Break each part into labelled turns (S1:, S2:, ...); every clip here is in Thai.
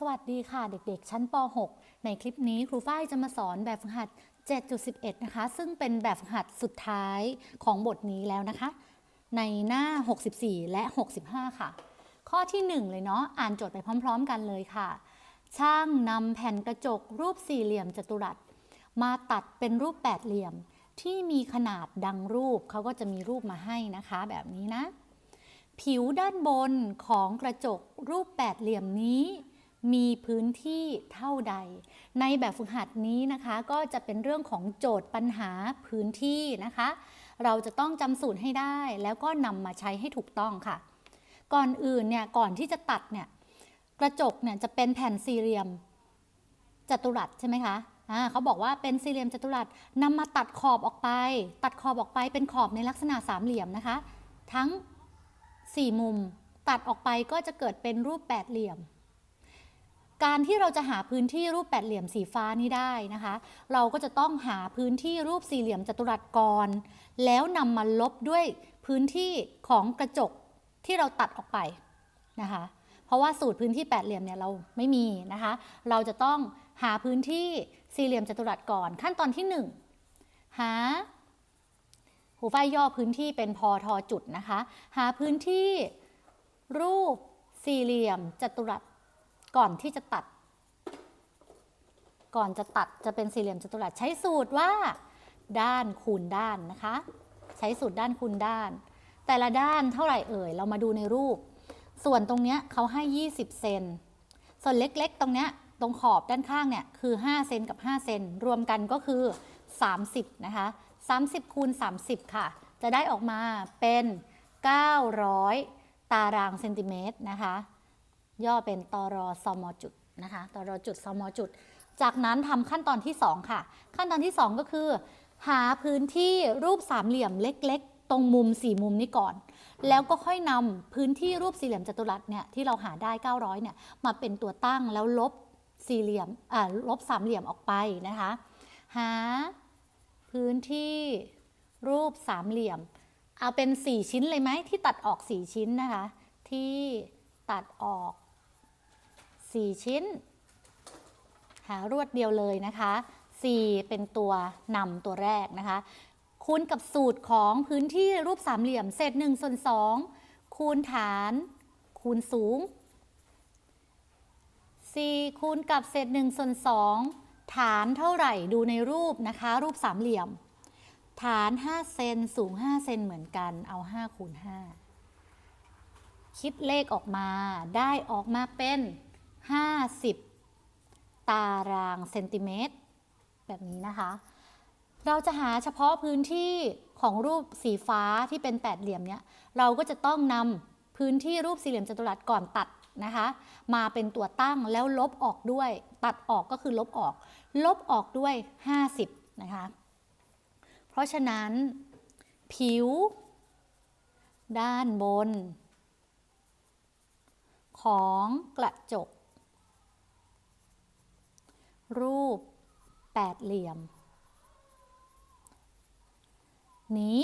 S1: สวัสดีค่ะเด็กๆ ชั้นป .6 ในคลิปนี้ครูฝ้ายจะมาสอนแบบฝึกหัด 7.11 นะคะ ซึ่งเป็นแบบฝึกหัดสุดท้ายของบทนี้แล้วนะคะ ในหน้า 64 และ 65 ค่ะ ข้อที่ 1 เลยเนาะ อ่านโจทย์ไปพร้อม ๆ กันเลยค่ะ ช่างนำแผ่นกระจกรูปสี่เหลี่ยมจัตุรัส มาตัดเป็นรูปแปดเหลี่ยมที่มีขนาดดังรูปเขาก็จะมีรูปมาให้นะคะแบบนี้นะ ผิวด้านบนของกระจกรูปแปดเหลี่ยมนี้ มีพื้นที่เท่าใด ในแบบฝึกหัดนี้นะคะก็จะเป็นเรื่องของโจทย์ปัญหาพื้นที่นะคะ เราจะต้องจำสูตรให้ได้ แล้วก็นำมาใช้ให้ถูกต้องค่ะ ก่อนอื่นเนี่ยก่อนที่จะตัดเนี่ยกระจกเนี่ยจะเป็นแผ่นสี่เหลี่ยมจัตุรัสใช่ไหมคะเขาบอกว่าเป็นสี่เหลี่ยมจัตุรัสนำมาตัดขอบออกไป ตัดขอบออกไปเป็นขอบในลักษณะสามเหลี่ยมนะคะ ทั้ง 4 มุม ตัดออกไปก็จะเกิดเป็นรูปแปดเหลี่ยม การที่เราจะหาพื้นที่รูปแปดเหลี่ยมสีฟ้านี้ได้นะคะ เราก็จะต้องหาพื้นที่รูปสี่เหลี่ยมจัตุรัสก่อนแล้วนำมาลบด้วยพื้นที่ของกระจกที่เราตัดออกไปนะคะ เพราะว่าสูตรพื้นที่แปดเหลี่ยมเนี่ยเราไม่มีนะคะ เราจะต้องหาพื้นที่สี่เหลี่ยมจัตุรัสก่อน ขั้นตอนที่หนึ่งหาหูฝ้ายย่อพื้นที่เป็นพอทอจุดนะคะ หาพื้นที่รูปสี่เหลี่ยมจัตุรัส ก่อนที่จะตัด ก่อนจะตัดจะเป็นสี่เหลี่ยมจัตุรัสใช้สูตรว่าด้านคูณด้านนะคะ ใช้สูตรด้านคูณด้าน แต่ละด้านเท่าไหร่เอ่ย เรามาดูในรูป ส่วนตรงเนี้ยเขาให้ 20 เซน ส่วนเล็กๆ ตรงเนี้ยตรงขอบด้านข้างเนี่ยคือ 5 เซนกับ 5 เซน รวมกันก็คือ 30 นะคะ 30 คูณ 30 ค่ะ จะได้ออกมาเป็น 900 ตารางเซนติเมตรนะคะ ย่อเป็นตรสมจุดนะคะตรจุดสมจุด จากนั้นทำขั้นตอนที่ 2 ค่ะ ขั้นตอนที่ 2 ก็คือ หาพื้นที่รูปสามเหลี่ยมเล็ก ๆ ตรงมุม 4 มุมนี้ก่อน แล้วก็ค่อยนำพื้นที่รูปสี่เหลี่ยมจัตุรัสเนี่ยที่เราหาได้ 900เนี่ยมาเป็นตัวตั้งแล้วลบสี่เหลี่ยมอ่าลบสามเหลี่ยมออกไปนะคะ หาพื้นที่รูปสามเหลี่ยม เอาเป็น 4 ชิ้นเลยไหมที่ตัดออก 4 ชิ้นนะคะ ที่ตัดออก 4 ชิ้น หารวดเดียวเลยนะคะ 4 เป็นตัวนำตัวแรกนะคะ คูณกับสูตรของพื้นที่รูปสามเหลี่ยม เศษ1ส่วน2คูณฐาน คูณสูง 4 คูณกับเศษ1ส่วน2ฐานเท่าไหร่ดูในรูปนะคะ รูปสามเหลี่ยม ฐาน 5 เซนสูง 5 เซนเหมือนกันเอา5คูณ5คิดเลขออกมาได้ออกมาเป็น 50 ตารางเซนติเมตร แบบนี้นะคะ เราจะหาเฉพาะพื้นที่ของรูปสีฟ้าที่เป็นแปดเหลี่ยมเนี้ยเราก็จะต้องนำพื้นที่รูปสี่เหลี่ยมจัตุรัสก่อนตัดนะคะ มาเป็นตัวตั้งแล้วลบออกด้วย ตัดออกก็คือลบออก ลบออกด้วย 50 นะคะ เพราะฉะนั้น ผิว ด้านบน ของกระจก รูปแปดเหลี่ยม นี้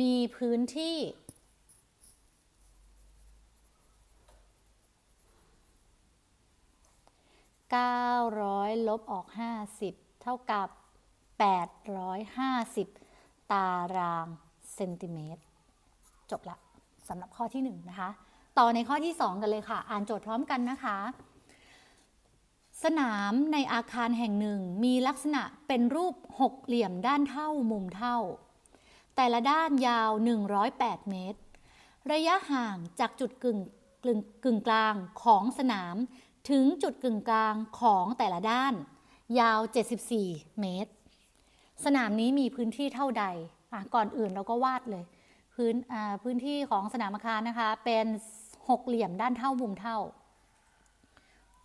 S1: มีพื้นที่ 900 ลบออก 50 เท่ากับ 850 ตารางเซนติเมตร จบละสำหรับข้อที่ 1 นะคะ ต่อในข้อที่ 2 กันเลยค่ะ อ่านโจทย์พร้อมกันนะคะ สนามในอาคารแห่งหนึ่งมีลักษณะเป็นรูปหกเหลี่ยมด้านเท่ามุมเท่า แต่ละด้านยาว 108 เมตร ระยะห่างจากจุดกึ่งกึ่งกึ่งกลางของสนามถึงจุดกึ่งกลางของแต่ละด้าน ยาว 74 เมตร สนามนี้มีพื้นที่เท่าใด ก่อนอื่นเราก็วาดเลย พื้นพื้นที่ของสนามอาคารนะคะ เป็นหกเหลี่ยมด้านเท่ามุมเท่า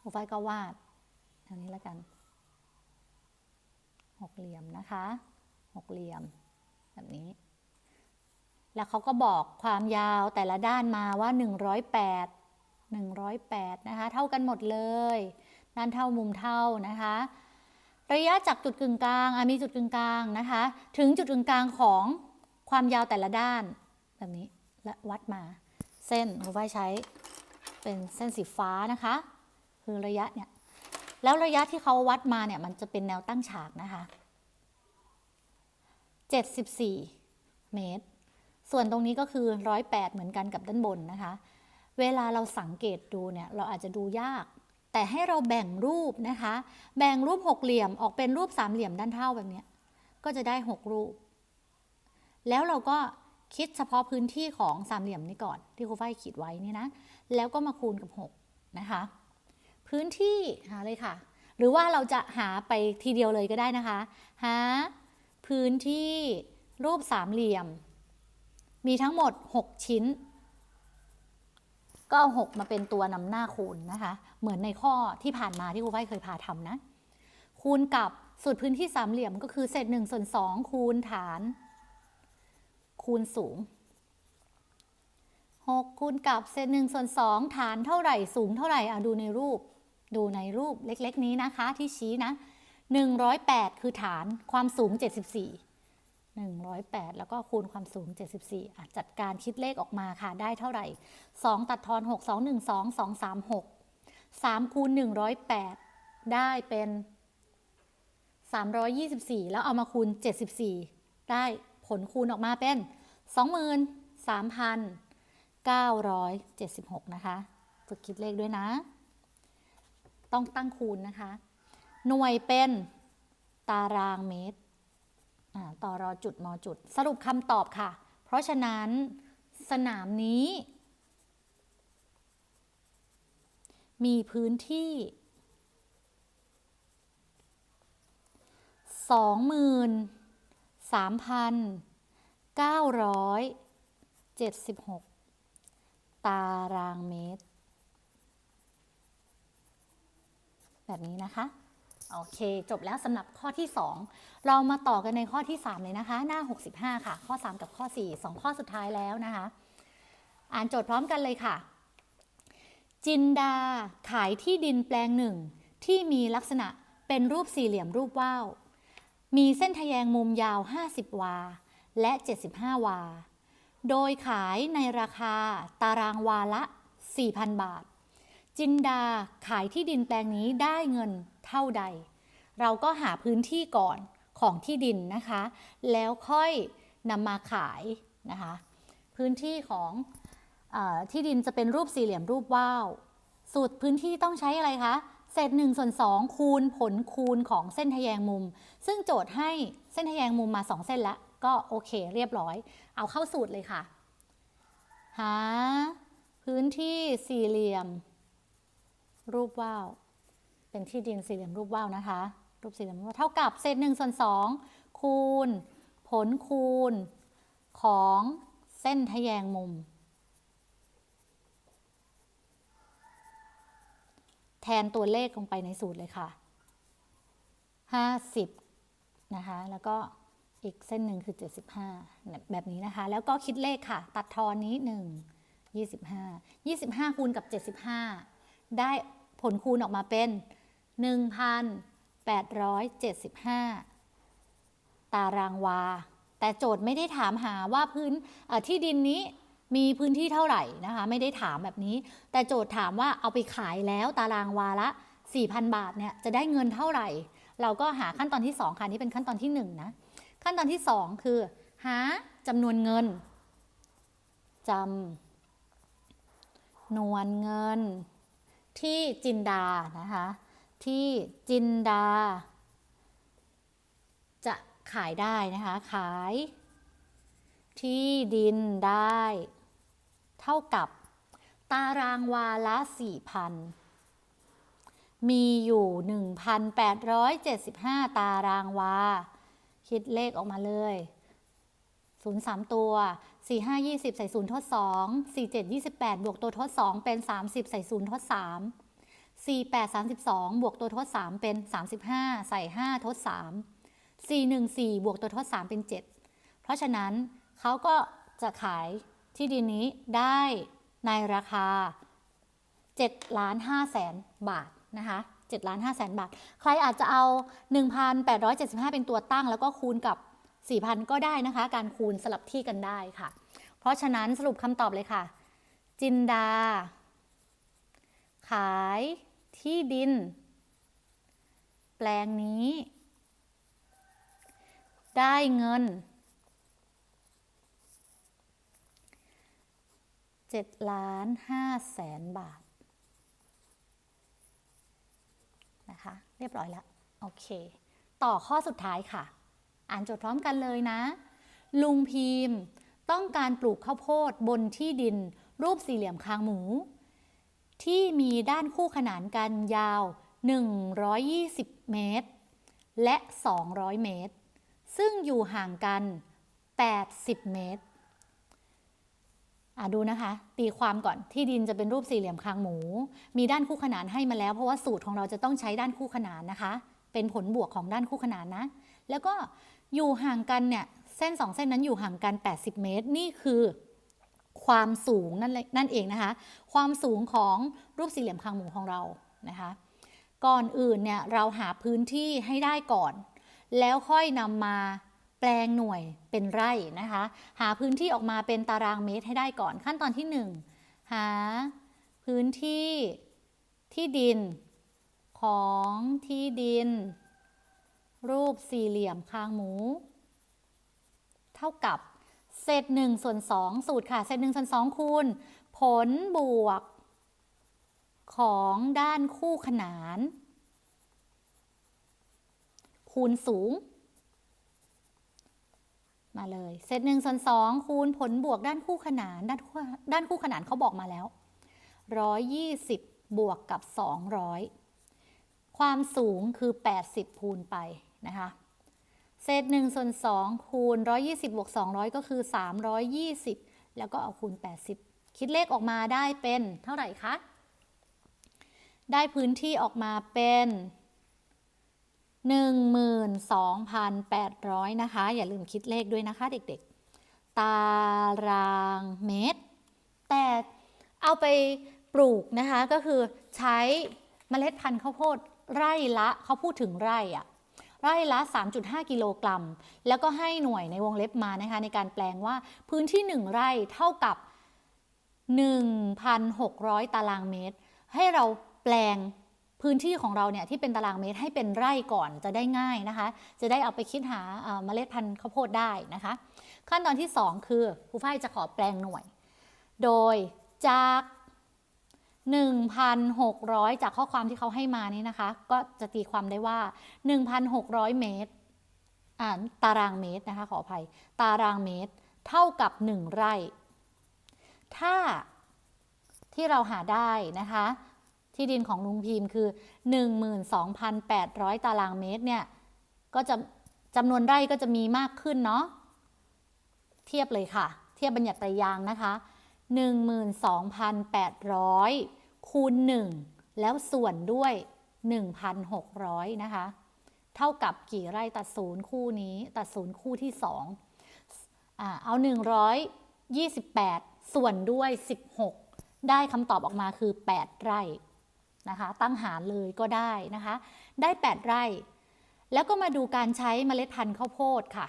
S1: ครูไฟก็วาดางนี้แล้วกันหกเหลี่ยมนะคะหกเหลี่ยมแบบนี้ แล้วเขาก็บอกความยาวแต่ละด้านมาว่า 108 108นะคะ เท่ากันหมดเลยด้านเท่ามุมเท่านะคะ ระยะจากจุดกึ่งกลางมีจุดกึ่งกลางนะคะ ถึงจุดกึ่งกลางของความยาวแต่ละด้านแบบนี้และวัดมาเส้นครูฝ้ายใช้เป็นเส้นสีฟ้านะคะ คือระยะเนี่ย แล้วระยะที่เขาวัดมาเนี่ยมันจะเป็นแนวตั้งฉากนะคะ 74 เมตร ส่วนตรงนี้ก็คือ 108 เหมือนกันกับด้านบนนะคะ เวลาเราสังเกตดูเนี่ยเราอาจจะดูยาก แต่ให้เราแบ่งรูปนะคะ แบ่งรูปหกเหลี่ยมออกเป็นรูปสามเหลี่ยมด้านเท่าแบบนี้ก็จะได้6รูป แล้วเราก็คิดเฉพาะพื้นที่ของสามเหลี่ยมนี้ก่อนที่ครูฝ้ายขีดไว้นี่นะ แล้วก็มาคูณกับ 6 นะคะ พื้นที่หาเลยค่ะ หรือว่าเราจะหาไปทีเดียวเลยก็ได้นะคะ หา พื้นที่รูปสามเหลี่ยม มีทั้งหมด 6 ชิ้น ก็เอา6มาเป็นตัวนำหน้าคูณนะคะ เหมือนในข้อที่ผ่านมาที่ครูฝ้เคยพาทำนะ คูณกับสูตรพื้นที่สามเหลี่ยมก็คือเศษ1ส่วน2คูณฐาน คูณสูง6คูณกับเศษ1ส่วน2ฐานเท่าไหร่สูงเท่าไหร่อะดูในรูป ดูในรูปเล็กๆ นี้นะคะที่ชี้นะ 108 คือฐานความสูง 74 108 แล้วก็คูณความสูง 74อะจัดการคิดเลขออกมาค่ะ ได้เท่าไหร่ 2 ตัดทอน 6 2 1 2 2 3 6 3คูณ108 ได้เป็น 324 แล้วเอามาคูณ 74 ได้ผลคูณออกมาเป็น 23,976 นะคะ ฝึกคิดเลขด้วยนะ ต้องตั้งคูณนะคะ หน่วยเป็นตารางเมตรต่อรอจุดมอจุด สรุปคำตอบค่ะ เพราะฉะนั้นสนามนี้ มีพื้นที่สองหมื่นสามพันเก้าร้อยเจ็ดสิบหกตารางเมตร แบบนี้นะคะ โอเค จบแล้วสำหรับข้อที่ 2 เรามาต่อกันในข้อที่ 3 เลยนะคะ หน้า 65 ค่ะ ข้อ 3 กับข้อ 4 2 ข้อสุดท้ายแล้วนะคะ อ่านโจทย์พร้อมกันเลยค่ะ จินดาขายที่ดินแปลงหนึ่ง ที่มีลักษณะเป็นรูปสี่เหลี่ยมรูปว่าว มีเส้นทแยงมุมยาว 50 วา และ 75 วา โดยขายในราคาตารางวาละ 4,000 บาท จินดาขายที่ดินแปลงนี้ได้เงินเท่าใด เราก็หาพื้นที่ก่อนของที่ดินนะคะ แล้วค่อยนำมาขายนะคะ พื้นที่ของอที่ดินจะเป็นรูปสี่เหลี่ยมรูปว่าว สูตรพื้นที่ต้องใช้อะไรคะเศษ1ส่วน2คูณผลคูณของเส้นทะแยงมุม ซึ่งโจทย์ให้เส้นทะแยงมุมมา 2 เส้นล้วก็โอเคเรียบร้อย เอาเข้าสูตรเลยค่ะ หา พื้นที่สี่เหลี่ยม รูปว่าวเป็นที่ดินสี่เหลี่ยมรูปว่าวนะคะ รูปสี่เหลี่ยมรูปว่าวเท่ากับเศษ1ส่วน2คูณ ผลคูณ ของเส้นทแยงมุม แทนตัวเลขลงไปในสูตรเลยค่ะ 50 นะคะ แล้วก็อีกเส้นหนึ่งคือ 75 แบบนี้นะคะ แล้วก็คิดเลขค่ะ ตัดทอนนี้ 1 25 25 คูณกับ 75 ได้ ผลคูณออกมาเป็น 1,875 ตารางวา แต่โจทย์ไม่ได้ถามหาว่าพื้นที่ดินนี้มีพื้นที่เท่าไหร่นะคะ ไม่ได้ถามแบบนี้ แต่โจทย์ถามว่าเอาไปขายแล้วตารางวาละ 4,000 บาทเนี่ยจะได้เงินเท่าไหร่ เราก็หาขั้นตอนที่ 2 ค่ะ นี่เป็นขั้นตอนที่ 1 นะ ขั้นตอนที่ 2 คือ หาจำนวนเงินจำนวนเงิน ที่จินดานะคะ ที่จินดา จะขายได้นะคะ ขาย ที่ดินได้ เท่ากับ ตารางวาละ4,000มีอยู่ 1,875 ตารางวา คิดเลขออกมาเลย 0 3 ตัว 4 5 20 ใส่ 0 ทด 2 4 7 28 บวกตัวทด 2 เป็น 30 ใส่ 0 ทด 3 4 8 32 บวกตัวทด 3 เป็น 35 ใส่ 5 ทด 3 4 1 4 บวกตัวทด 3 เป็น 7 เพราะฉะนั้นเขาก็จะขายที่ดินนี้ได้ในราคา7ล้าน5แสนบาทนะคะ7ล้าน5แสนบาท ใครอาจจะเอา 1,875 เป็นตัวตั้งแล้วก็คูณกับ 4,000 ก็ได้นะคะ การคูณสลับที่กันได้ค่ะ เพราะฉะนั้นสรุปคำตอบเลยค่ะ จินดา ขายที่ดิน แปลงนี้ ได้เงิน7ล้าน5แสนบาทนะคะ เรียบร้อยแล้ว โอเค ต่อข้อสุดท้ายค่ะ อ่านจทย์พร้อมกันเลยนะ ลุงพีมต้องการปลูกข้าวโพดบนที่ดิน รูปสี่เหลี่ยมคางหมู ที่มีด้านคู่ขนานกันยาว 120 เมตร และ 200 เมตร ซึ่งอยู่ห่างกัน 80 เมตรอะดูนะคะ ตีความก่อนที่ดินจะเป็นรูปสี่เหลี่ยมคางหมู มีด้านคู่ขนานให้มาแล้ว เพราะว่าสูตรของเราจะต้องใช้ด้านคู่ขนานนะคะ เป็นผลบวกของด้านคู่ขนานนะ แล้วก็ อยู่ห่างกันเนี่ยเส้นสองเส้นนั้นอยู่ห่างกัน 80 เมตร นี่คือความสูงนั่นเลยนั่นเองนะคะ ความสูงของรูปสี่เหลี่ยมคางหมูของเรานะคะ ก่อนอื่นเนี่ยเราหาพื้นที่ให้ได้ก่อน แล้วค่อยนำมาแปลงหน่วยเป็นไร่นะคะ หาพื้นที่ออกมาเป็นตารางเมตรให้ได้ก่อนขั้นตอนที่ 1 หาพื้นที่ที่ดินของที่ดิน รูปสี่เหลี่ยมคางหมู เท่ากับเศษ1ส่วน2สูตรค่ะ เศษ1ส่วน2คูณ ผลบวก ของด้านคู่ขนาน คูณสูง มาเลย เศษหนึ่งส่วนสองคูณผลบวกด้านคู่ขนาน ด้านคู่ด้านคู่ขนานเขาบอกมาแล้วร้อยยี่สิบบวกกับสองร้อยความสูงคือ 80 คูณไป นะคะเศษหนึ่งส่วนสองคูณ 120บวก200 ก็คือ 320 แล้วก็เอาคูณ 80 คิดเลขออกมาได้เป็นเท่าไหร่คะ ได้พื้นที่ออกมาเป็น 12,800 นะคะ อย่าลืมคิดเลขด้วยนะคะเด็กๆ ตารางเมตร แต่เอาไปปลูกนะคะ ก็คือใช้เมล็ดพันธุ์ข้าวโพดไร่ละเขาพูดถึงไร่อะ ไร่ละ 3.5 กิโลกรัม แล้วก็ให้หน่วยในวงเล็บมานะคะในการแปลงว่าพื้นที่ 1 ไร่เท่ากับ 1,600 ตารางเมตร ให้เราแปลงพื้นที่ของเราเนี่ยที่เป็นตารางเมตรให้เป็นไร่ก่อนจะได้ง่ายนะคะ จะได้เอาไปคิดหาเมล็ดพันธุ์ข้าวโพดได้นะคะ ขั้นตอนที่ 2 คือครูฝ้ายจะขอแปลงหน่วย โดยจาก 1,600 จากข้อความที่เขาให้มานี้นะคะ ก็จะตีความได้ว่า 1,600 เมตรอ่าตารางเมตรนะคะขออภัย ตารางเมตร เท่ากับ 1 ไร่ ถ้าที่เราหาได้นะคะ ที่ดินของลุงพิมพ์คือ 12,800 ตารางเมตรเนี่ย ก็จะจำนวนไร่ก็จะมีมากขึ้นเนาะ เทียบเลยค่ะ เทียบบัญญัติตรยางนะคะ 12,800 คูณ 1 แล้วส่วนด้วย 1,600 นะคะ เท่ากับกี่ไร่ตัดศูนย์คู่นี้ตัดศูนย์คู่ที่ 2อ่าเอา 128 ส่วนด้วย 16 ได้คำตอบออกมาคือ 8 ไร่นะคะ ตั้งหารเลยก็ได้นะคะ ได้ 8 ไร่ แล้วก็มาดูการใช้เมล็ดพันธุ์ข้าวโพดค่ะ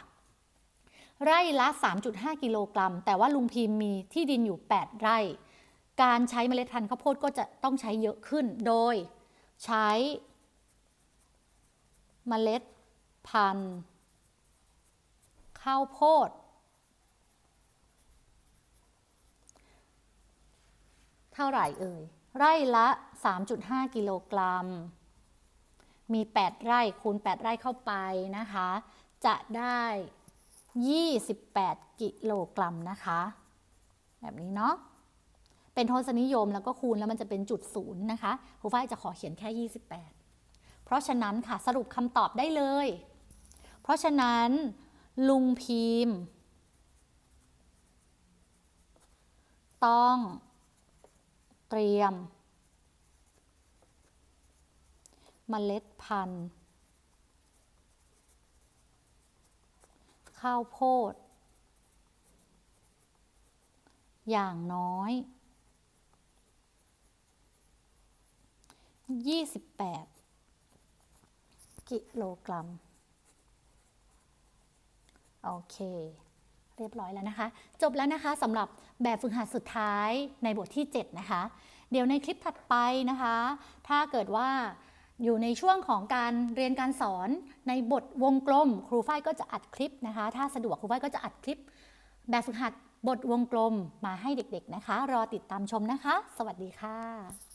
S1: ไร่ละ 3.5 กิโลกรัม แต่ว่าลุงพิมพ์มีที่ดินอยู่ 8 ไร่ การใช้เมล็ดพันธุ์ข้าวโพดก็จะต้องใช้เยอะขึ้นโดยใช้เมล็ดพันธุ์ข้าวโพด เท่าไหร่เอ่ย ไร่ละ 3.5 กิโลกรัม มี 8 ไร่คูณ 8 ไร่เข้าไปนะคะ จะได้ 28 กิโลกรัมนะคะ แบบนี้เนาะเป็นทศนิยมแล้วก็คูณแล้วมันจะเป็นจุดศูนย์นะคะครูฝ้ายจะขอเขียนแค่ 28 เพราะฉะนั้นค่ะสรุปคำตอบได้เลย เพราะฉะนั้น ลุงพิมพ์ ต้องเตรียมเมล็ดพันธุ์ ข้าวโพด อย่างน้อย 28 กิโลกรัม โอเค เรียบร้อยแล้วนะคะ จบแล้วนะคะสำหรับแบบฝึกหัดสุดท้ายในบทที่ 7 นะคะ เดี๋ยวในคลิปถัดไปนะคะ ถ้าเกิดว่า อยู่ในช่วงของการเรียนการสอนในบทวงกลม ครูฝ้ายก็จะอัดคลิปนะคะ ถ้าสะดวกครูฝ้ายก็จะอัดคลิป แบบฝึกหัดบทวงกลมมาให้เด็กๆนะคะ รอติดตามชมนะคะ สวัสดีค่ะ